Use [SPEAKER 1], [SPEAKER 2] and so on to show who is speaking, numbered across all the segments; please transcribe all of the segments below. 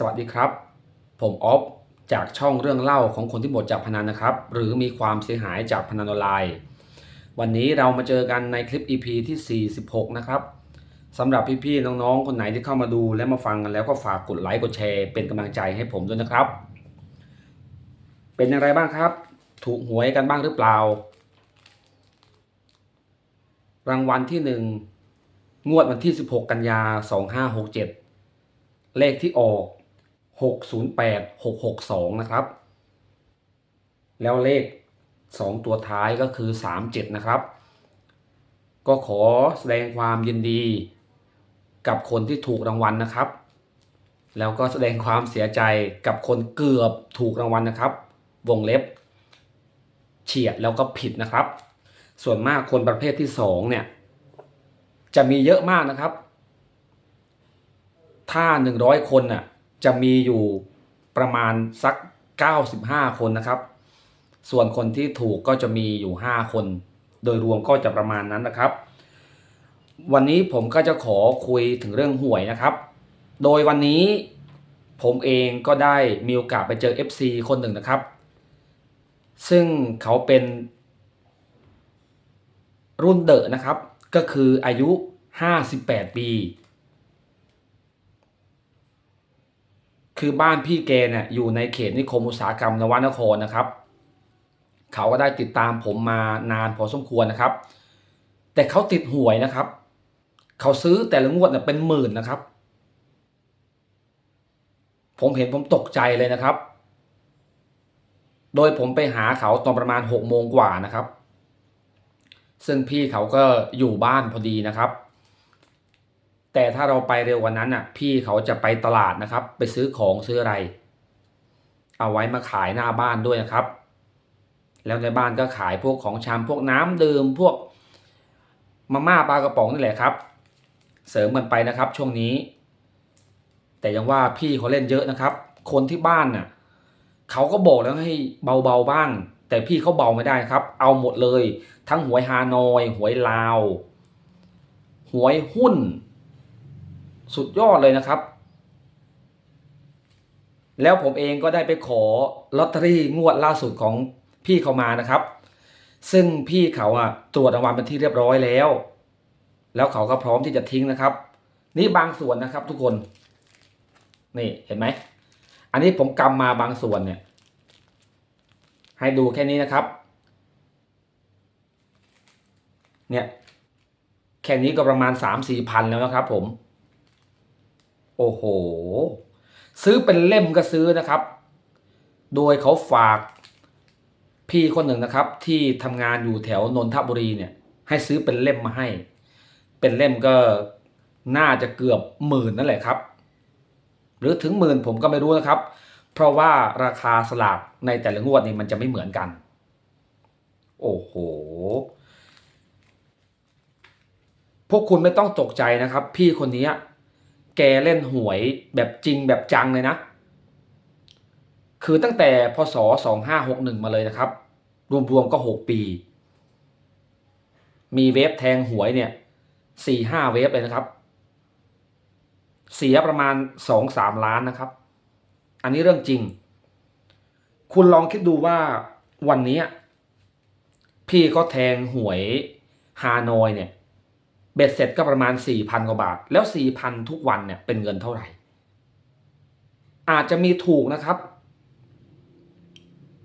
[SPEAKER 1] สวัสดีครับ ผมออฟจากช่องเรื่องเล่าของคนที่หมดจากพนันนะครับ หรือมีความเสียหายจากพนันออนไลน์ วันนี้เรามาเจอกันในคลิป EP ที่ 46 นะครับสำหรับพี่ๆน้องๆ คนไหนที่เข้ามาดูและมาฟังกันแล้วก็ฝากกดไลค์กดแชร์เป็นกำลังใจให้ผมด้วยนะครับ เป็นอย่างไรบ้างครับ ถูกหวยกันบ้างหรือเปล่า รางวัลที่หนึ่งงวดวันที่ 16 กันยา 2567 เลขที่ออก 608 662 นะครับ แล้วเลข 2 ตัวท้ายก็คือ 37 นะครับ ก็ขอแสดงความยินดีกับคนที่ถูกรางวัลนะครับ แล้วก็แสดงความเสียใจกับคนเกือบถูกรางวัลนะครับ วงเล็บ เฉียดแล้วก็ผิดนะครับ ส่วนมากคนประเภทที่สองเนี่ย จะมีเยอะมากนะครับ ถ้า 100 คนน่ะ จะมีอยู่ประมาณสัก 95 คนนะครับ ส่วนคนที่ถูกก็จะมีอยู่ 5 คน โดยรวมก็จะประมาณนั้นนะครับ วันนี้ผมก็จะขอคุยถึงเรื่องหวยนะครับ โดยวันนี้ผมเองก็ได้มีโอกาสไปเจอ FC คนหนึ่งนะครับ ซึ่งเขาเป็นรุ่นเดอะนะครับ ก็คืออายุ 58 ปี คือบ้านพี่แกเนี่ยอยู่ในเขตนิคมอุตสาหกรรมนวนครนะครับ เขาก็ได้ติดตามผมมานานพอสมควรนะครับ แต่เขาติดหวยนะครับ เขาซื้อแต่ละงวดเนี่ยเป็นหมื่นนะครับ ผมเห็นผมตกใจเลยนะครับ โดยผมไปหาเขาตอนประมาณ6โมงกว่านะครับ ซึ่งพี่เขาก็อยู่บ้านพอดีนะครับ แต่ถ้าเราไปเร็วกว่านั้นอะ พี่เขาจะไปตลาดนะครับ ไปซื้อของซื้ออะไร เอาไว้มาขายหน้าบ้านด้วยนะครับ แล้วในบ้านก็ขายพวกของชามพวกน้ำดื่มพวกมาม่าปลากระป๋องนี่แหละครับ เสริมกันไปนะครับช่วงนี้ แต่ยังว่าพี่เขาเล่นเยอะนะครับ คนที่บ้านน่ะเขาก็บอกแล้วให้เบาๆบ้าง แต่พี่เขาเบาไม่ได้ครับ เอาหมดเลย ทั้งหวยฮานอย หวยลาว หวยหุ้น สุดยอดเลยนะครับ แล้วผมเองก็ได้ไปขอลอตเตอรี่งวดล่าสุดของพี่เขามานะครับ ซึ่งพี่เขาอะตรวจรางวัลเป็นที่เรียบร้อยแล้ว แล้วเขาก็พร้อมที่จะทิ้งนะครับ นี่บางส่วนนะครับทุกคนนี่เห็นไหม อันนี้ผมกำมาบางส่วนเนี่ย ให้ดูแค่นี้นะครับ เนี่ย แค่นี้ก็ประมาณสามสี่พันแล้วนะครับผม โอ้โห ซื้อเป็นเล่มก็ซื้อนะครับ โดยเขาฝากพี่คนหนึ่งนะครับ ที่ทำงานอยู่แถวนนทบุรีเนี่ย ให้ซื้อเป็นเล่มมาให้ เป็นเล่มก็น่าจะเกือบหมื่นนั่นแหละครับ หรือถึงหมื่นผมก็ไม่รู้นะครับ เพราะว่าราคาสลากในแต่ละงวดนี่มันจะไม่เหมือนกัน โอ้โห พวกคุณไม่ต้องตกใจนะครับ พี่คนนี้ แกเล่นหวยแบบจริงแบบจังเลยนะ คือตั้งแต่พศ 2561 มาเลยนะครับ รวมๆก็ 6 ปี มีเวฟแทงหวยเนี่ยสี่ห้าเวฟเลยนะครับ เสียประมาณสองสามล้านนะครับ อันนี้เรื่องจริง คุณลองคิดดูว่าวันนี้ พี่เขาแทงหวยฮานอยเนี่ย เบ็ดเสร็จก็ประมาณสี่พันกว่าบาท แล้วสี่พันทุกวันเนี่ยเป็นเงินเท่าไหร่ อาจจะมีถูกนะครับ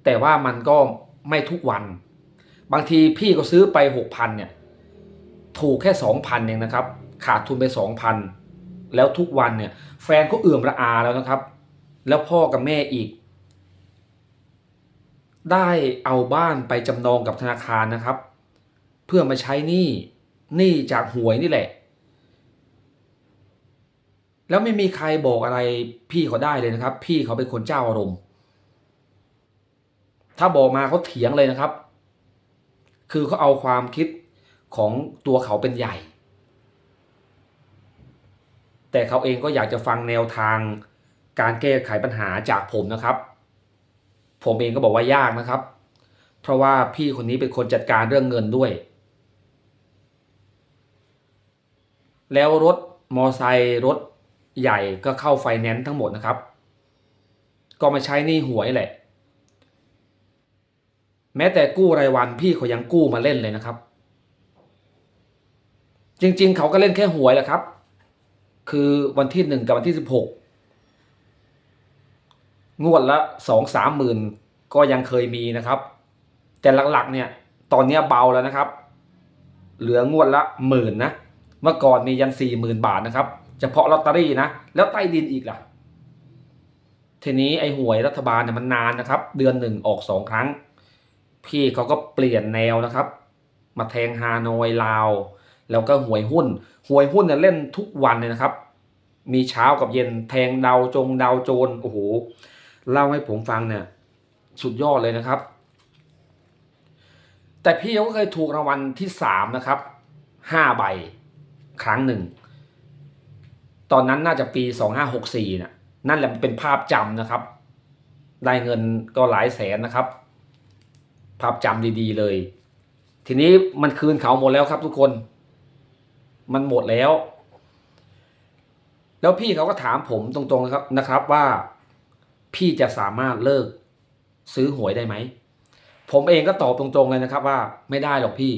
[SPEAKER 1] แต่ว่ามันก็ไม่ทุกวัน บางทีพี่ก็ซื้อไปหกพันเนี่ยถูกแค่สองพันเองนะครับ ขาดทุนไปสองพันแล้วทุกวันเนี่ยแฟนก็เอื่อมระอาแล้วนะครับ แล้วพ่อกับแม่อีก ได้เอาบ้านไปจำนองกับธนาคารนะครับ เพื่อมาใช้หนี้ หนี้จากหวยนี่แหละ แล้วไม่มีใครบอกอะไรพี่เขาได้เลยนะครับ พี่เขาเป็นคนเจ้าอารมณ์ ถ้าบอกมาเขาเถียงเลยนะครับ คือเขาเอาความคิดของตัวเขาเป็นใหญ่ แต่เขาเองก็อยากจะฟังแนวทางการแก้ไขปัญหาจากผมนะครับ ผมเองก็บอกว่ายากนะครับ เพราะว่าพี่คนนี้เป็นคนจัดการเรื่องเงินด้วย แล้วรถมอไซค์รถใหญ่ก็เข้าไฟแนนซ์ทั้งหมดนะครับ ก็มาใช้หนี่หวยแหละ แม้แต่กู้รายวันพี่เขายังกู้มาเล่นเลยนะครับ จริงๆ เขาก็เล่นแค่หวยแหละครับ คือวันที่หนึ่งกับวันที่สิบหกงวดละสองสามหมื่นก็ยังเคยมีนะครับ แต่หลักๆเนี่ยตอนนี้เบาแล้วนะครับ เหลืองวดละหมื่นนะ เมื่อก่อนมียันสี่หมื่นบาทนะครับ เฉพาะลอตเตอรี่นะ แล้วใต้ดินอีกล่ะ ทีนี้ไอ้หวยรัฐบาลเนี่ยมันนานนะครับ เดือนหนึ่งออกสองครั้ง พี่เขาก็เปลี่ยนแนวนะครับ มาแทงฮานอยลาว แล้วก็หวยหุ้น หวยหุ้นเนี่ยเล่นทุกวันเลยนะครับ มีเช้ากับเย็นแทงดาวจงดาวโจรโอ้โหเล่าให้ผมฟังเนี่ยสุดยอดเลยนะครับ แต่พี่เขาก็เคยถูกรางวัลที่สามนะครับห้าใบ ครั้งหนึ่ง ตอนนั้นน่าจะปีสองห้าหกสี่น่ะนั่นแหละเป็นภาพจำนะครับ ได้เงินก็หลายแสนนะครับ ภาพจำดีๆเลย ทีนี้มันคืนเขาหมดแล้วครับทุกคน มันหมดแล้ว แล้วพี่เขาก็ถามผมตรงๆนะครับนะครับว่า พี่จะสามารถเลิกซื้อหวยได้ไหม ผมเองก็ตอบตรงๆเลยนะครับว่าไม่ได้หรอกพี่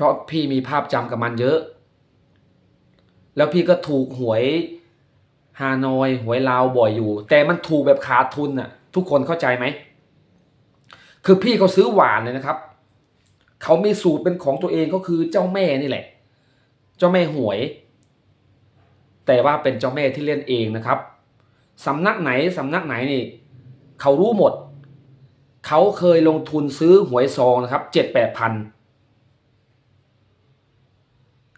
[SPEAKER 1] เพราะพี่มีภาพจำกับมันเยอะ แล้วพี่ก็ถูกหวยฮานอยหวยลาวบ่อยอยู่ แต่มันถูกแบบขาดทุนน่ะ ทุกคนเข้าใจไหม คือพี่เขาซื้อหวานเลยนะครับ เขามีสูตรเป็นของตัวเองก็คือเจ้าแม่นี่แหละ เจ้าแม่หวย แต่ว่าเป็นเจ้าแม่ที่เล่นเองนะครับสำนักไหนสำนักไหนนี่ เขารู้หมด เขาเคยลงทุนซื้อหวยซองนะครับเจ็ดแปดพัน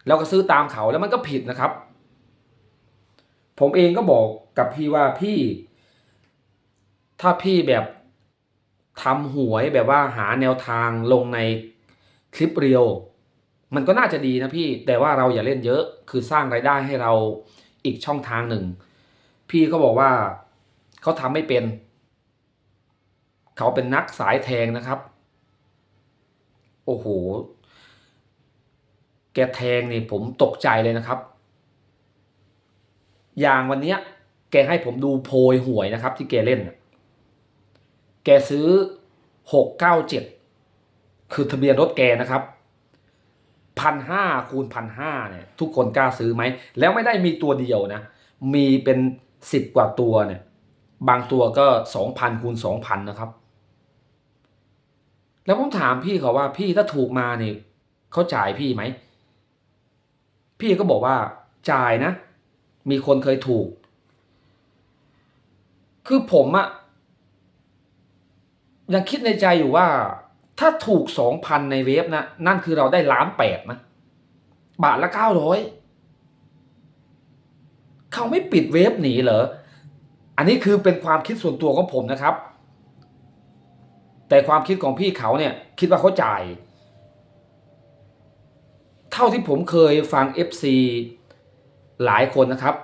[SPEAKER 1] แล้วก็ซื้อตามเขาแล้วมันก็ผิดนะครับ ผมเองก็บอกกับพี่ว่าพี่ ถ้าพี่แบบทำหวยแบบว่าหาแนวทางลงในคลิปเรียวมันก็น่าจะดีนะพี่ แต่ว่าเราอย่าเล่นเยอะ คือสร้างรายได้ให้เราอีกช่องทางหนึ่ง พี่ก็บอกว่าเขาทำไม่เป็น เขาเป็นนักสายแทงนะครับ โอ้โห แกแทงนี่ผมตกใจเลยนะครับ อย่างวันเนี้ย แกให้ผมดูโพยหวยนะครับ ที่แกเล่น แกซื้อหกเก้าเจ็ดคือทะเบียนรถแกนะครับพันห้าคูณพันห้าเนี่ยทุกคนกล้าซื้อไหม แล้วไม่ได้มีตัวเดียวนะ มีเป็นสิบกว่าตัวเนี่ย บางตัวก็สองพันคูณสองพันนะครับ แล้วผมถามพี่เขาว่าพี่ถ้าถูกมาเนี่ยเขาจ่ายพี่ไหม พี่ก็บอกว่าจ่ายนะ มีคนเคยถูก คือผมอะยังคิดในใจอยู่ว่า ถ้าถูกสองพันในเวฟนะนั่นคือเราได้ล้านแปดนะบาทละเก้าร้อยเขาไม่ปิดเวฟหนีเหรอ อันนี้คือเป็นความคิดส่วนตัวของผมนะครับ แต่ความคิดของพี่เขาเนี่ย คิดว่าเขาจ่าย เท่าที่ผมเคยฟัง FC หลายคนนะครับ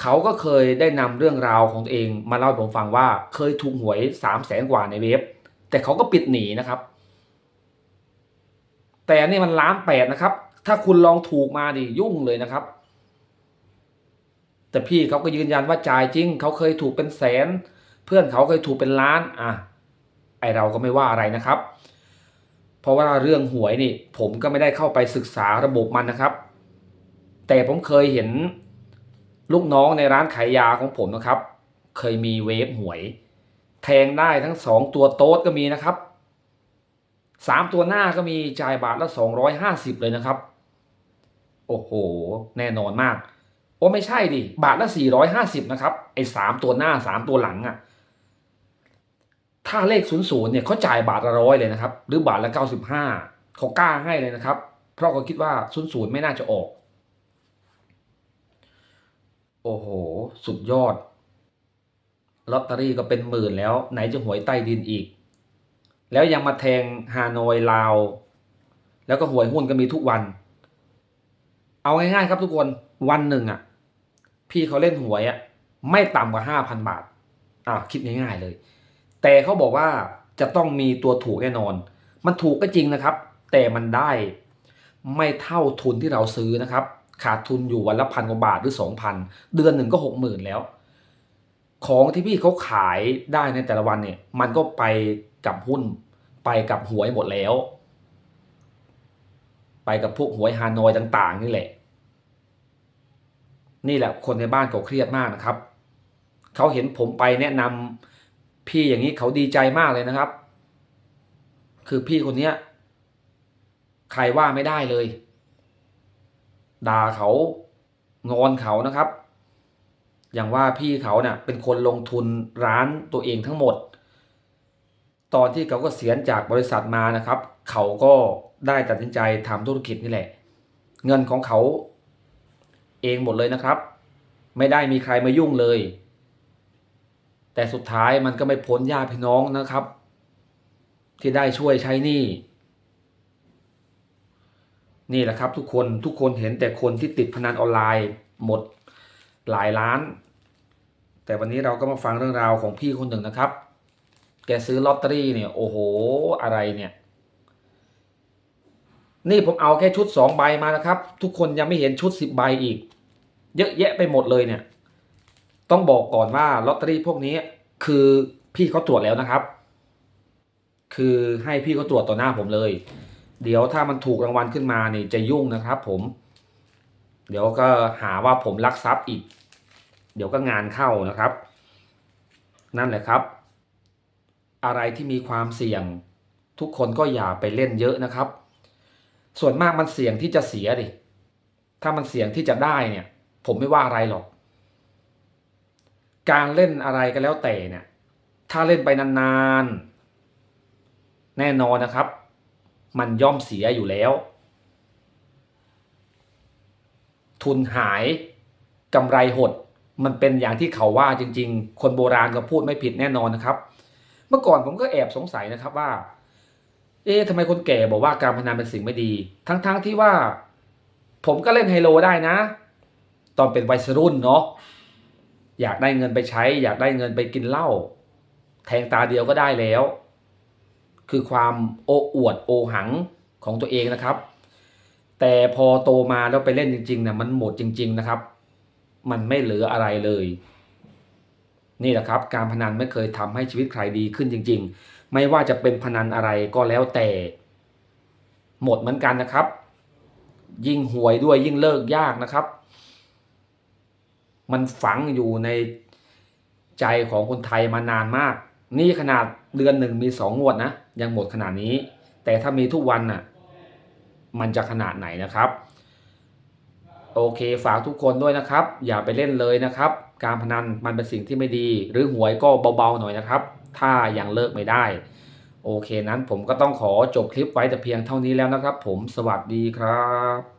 [SPEAKER 1] เขาก็เคยได้นำเรื่องราวของตัวเอง มาเล่าให้ผมฟังว่าเคยถูกหวยสามแสนกว่าในเว็บ แต่เขาก็ปิดหนีนะครับ แต่อันนี่มันล้านแปดนะครับ ถ้าคุณลองถูกมาดิยุ่งเลยนะครับ แต่พี่เขาก็ยืนยันว่าจ่ายจริง เขาเคยถูกเป็นแสน เพื่อนเขาเคยถูกเป็นล้านอะไอเราก็ไม่ว่าอะไรนะครับ เพราะว่าเรื่องหวยนี่ผมก็ไม่ได้เข้าไปศึกษาระบบมันนะครับ แต่ผมเคยเห็นลูกน้องในร้านขายยาของผมนะครับ เคยมีเวฟหวย แทงได้ทั้งสองตัวโต๊ดก็มีนะครับสามตัวหน้าก็มีจ่ายบาทละสองร้อยห้าสิบเลยนะครับ โอ้โห แน่นอนมาก โอ้ไม่ใช่ดิ บาทละสี่ร้อยห้าสิบนะครับ ไอ้สามตัวหน้าสามตัวหลังอะ่ะ ถ้าเลขศูนย์ศูนย์เนี่ยเขาจ่ายบาทละร้อยเลยนะครับ หรือบาทละเก้าสิบห้าเขากล้าให้เลยนะครับ เพราะเขาคิดว่าศูนย์ศูนย์ไม่น่าจะออก โอ้โห สุดยอดลอตเตอรี่ก็เป็นหมื่นแล้ว ไหนจะหวยใต้ดินอีก แล้วยังมาแทงฮานอยลาว แล้วก็หวยหุ้นก็มีทุกวัน เอาง่ายๆครับทุกคนวันหนึ่งอะ พี่เขาเล่นหวยอะไม่ต่ำกว่าห้าพันบาทอะคิดง่ายๆเลย แต่เขาบอกว่าจะต้องมีตัวถูกแน่นอน มันถูกก็จริงนะครับ แต่มันได้ไม่เท่าทุนที่เราซื้อนะครับ ขาดทุนอยู่วันละพันกว่าบาทหรือสองพันเดือนหนึ่งก็หกหมื่นแล้ว ของที่พี่เขาขายได้ในแต่ละวันเนี่ย มันก็ไปกับหุ้น ไปกับหวยหมดแล้ว ไปกับพวกหวยฮานอยต่าง ๆ นี่แหละ นี่แหละคนในบ้านเขาเครียดมากนะครับ เขาเห็นผมไปแนะนำ พี่อย่างนี้เขาดีใจมากเลยนะครับ คือพี่คนเนี้ยใครว่าไม่ได้เลย ด่าเขางอนเขานะครับ อย่างว่าพี่เขาเนะ่ะเป็นคนลงทุนร้านตัวเองทั้งหมด ตอนที่เขาก็เสียจากบริษัทมานะครับ เขาก็ได้ตัดสินใจทำธุรกิจนี่แหละ เงินของเขาเองหมดเลยนะครับ ไม่ได้มีใครมายุ่งเลย แต่สุดท้ายมันก็ไม่พ้นญาติพี่น้องนะครับ ที่ได้ช่วยใช้หนี้นี่แหละครับทุกคนทุกคนเห็นแต่คนที่ติดพนันออนไลน์หมดหลายล้าน แต่วันนี้เราก็มาฟังเรื่องราวของพี่คนหนึ่งนะครับ แกซื้อลอตเตอรี่เนี่ยโอ้โหอะไรเนี่ย นี่ผมเอาแค่ชุดสองใบมานะครับ ทุกคนยังไม่เห็นชุดสิบใบอีก เยอะแยะไปหมดเลยเนี่ย ต้องบอกก่อนว่าลอตเตอรี่พวกนี้คือพี่เขาตรวจแล้วนะครับ คือให้พี่เขาตรวจต่อหน้าผมเลย เดี๋ยวถ้ามันถูกรางวัลขึ้นมานี่จะยุ่งนะครับผม เดี๋ยวก็หาว่าผมลักทรัพย์อีก เดี๋ยวก็งานเข้านะครับ นั่นแหละครับ อะไรที่มีความเสี่ยง ทุกคนก็อย่าไปเล่นเยอะนะครับ ส่วนมากมันเสี่ยงที่จะเสียดิ ถ้ามันเสี่ยงที่จะได้เนี่ย ผมไม่ว่าอะไรหรอก การเล่นอะไรก็แล้วแต่เนี่ย ถ้าเล่นไปนานๆ แน่นอนนะครับ มันย่อมเสียอยู่แล้ว ทุนหายกำไรหด มันเป็นอย่างที่เขาว่าจริง ๆ คนโบราณก็พูดไม่ผิดแน่นอนนะครับ เมื่อก่อนผมก็แอบสงสัยนะครับว่า เอ๊ะทำไมคนแก่บอกว่าการพนันเป็นสิ่งไม่ดี ทั้งๆทที่ว่า ผมก็เล่นไฮโลได้นะ ตอนเป็นวัยรุ่นเนาะ อยากได้เงินไปใช้ อยากได้เงินไปกินเหล้าแทงตาเดียวก็ได้แล้ว คือความโอ้อวดโอหังของตัวเองนะครับ แต่พอโตมาแล้วไปเล่นจริงๆเนี่ยมันหมดจริง ๆนะครับ มันไม่เหลืออะไรเลย นี่แหละครับ การพนันไม่เคยทำให้ชีวิตใครดีขึ้นจริง ๆ ไม่ว่าจะเป็นพนันอะไรก็แล้วแต่ หมดเหมือนกันนะครับ ยิ่งหวยด้วยยิ่งเลิกยากนะครับ มันฝังอยู่ในใจของคนไทยมานานมาก นี่ขนาดเดือนหนึ่งมีสองงวดนะ ยังหมดขนาดนี้ แต่ถ้ามีทุกวันน่ะ มันจะขนาดไหนนะครับ โอเคฝากทุกคนด้วยนะครับ อย่าไปเล่นเลยนะครับ การพนันมันเป็นสิ่งที่ไม่ดี หรือหวยก็เบาๆหน่อยนะครับ ถ้ายังเลิกไม่ได้ โอเคนั้นผมก็ต้องขอจบคลิปไว้แต่เพียงเท่านี้แล้วนะครับ ผมสวัสดีครับ